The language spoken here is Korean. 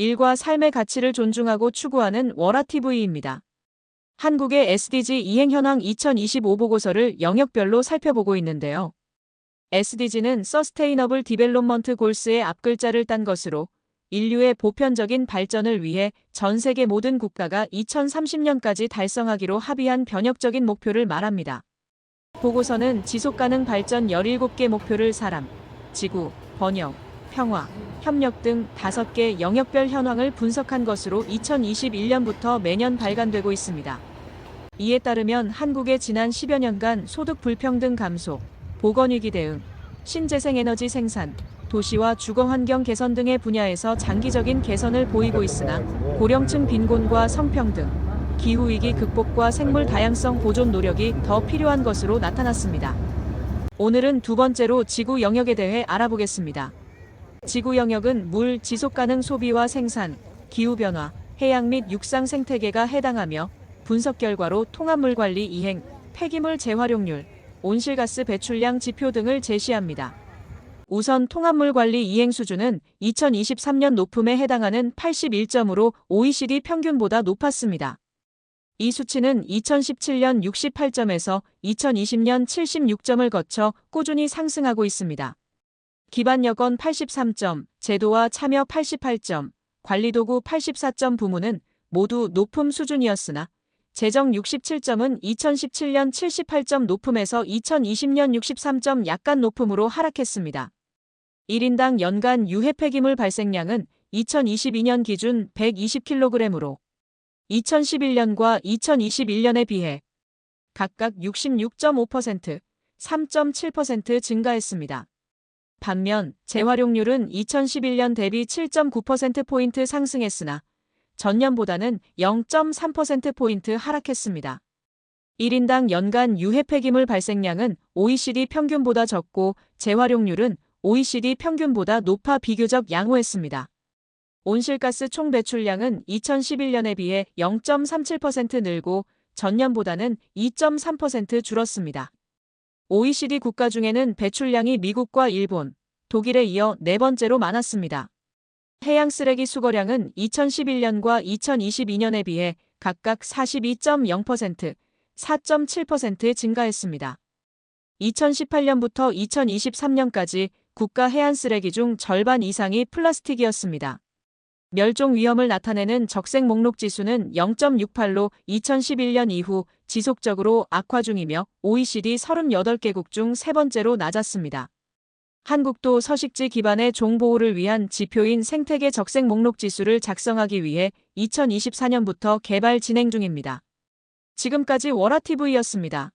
일과 삶의 가치를 존중하고 추구하는 월화TV입니다. 한국의 SDG 이행 현황 2025 보고서를 영역별로 살펴보고 있는데요. SDG는 서스테이너블 디벨롭먼트 골스의 앞글자를 딴 것으로 인류의 보편적인 발전을 위해 전 세계 모든 국가가 2030년까지 달성하기로 합의한 변혁적인 목표를 말합니다. 보고서는 지속가능 발전 17개 목표를 사람, 지구, 번영, 평화, 협력 등 5개 영역별 현황을 분석한 것으로 2021년부터 매년 발간되고 있습니다. 이에 따르면 한국의 지난 10여 년간 소득 불평등 감소, 보건위기 대응, 신재생에너지 생산, 도시와 주거 환경 개선 등의 분야에서 장기적인 개선을 보이고 있으나 고령층 빈곤과 성평등, 기후위기 극복과 생물 다양성 보존 노력이 더 필요한 것으로 나타났습니다. 오늘은 두 번째로 지구 영역에 대해 알아보겠습니다. 지구 영역은 물 지속 가능 소비와 생산, 기후 변화, 해양 및 육상 생태계가 해당하며 분석 결과로 통합물 관리 이행, 폐기물 재활용률, 온실가스 배출량 지표 등을 제시합니다. 우선 통합물 관리 이행 수준은 2023년 높음에 해당하는 81점으로 OECD 평균보다 높았습니다. 이 수치는 2017년 68점에서 2020년 76점을 거쳐 꾸준히 상승하고 있습니다. 기반 여건 83점, 제도와 참여 88점, 관리도구 84점 부문은 모두 높음 수준이었으나 재정 67점은 2017년 78점 높음에서 2020년 63점 약간 높음으로 하락했습니다. 1인당 연간 유해 폐기물 발생량은 2022년 기준 120kg으로 2011년과 2021년에 비해 각각 66.5%, 3.7% 증가했습니다. 반면 재활용률은 2011년 대비 7.9%포인트 상승했으나 전년보다는 0.3%포인트 하락했습니다. 1인당 연간 유해 폐기물 발생량은 OECD 평균보다 적고 재활용률은 OECD 평균보다 높아 비교적 양호했습니다. 온실가스 총 배출량은 2011년에 비해 0.37% 늘고 전년보다는 2.3% 줄었습니다. OECD 국가 중에는 배출량이 미국과 일본, 독일에 이어 네 번째로 많았습니다. 해양 쓰레기 수거량은 2011년과 2022년에 비해 각각 42.0%, 4.7% 증가했습니다. 2018년부터 2023년까지 국가 해안 쓰레기 중 절반 이상이 플라스틱이었습니다. 멸종 위험을 나타내는 적색 목록 지수는 0.68로 2011년 이후 지속적으로 악화 중이며 OECD 38개국 중 세 번째로 낮았습니다. 한국도 서식지 기반의 종보호를 위한 지표인 생태계 적색 목록 지수를 작성하기 위해 2024년부터 개발 진행 중입니다. 지금까지 월화TV였습니다.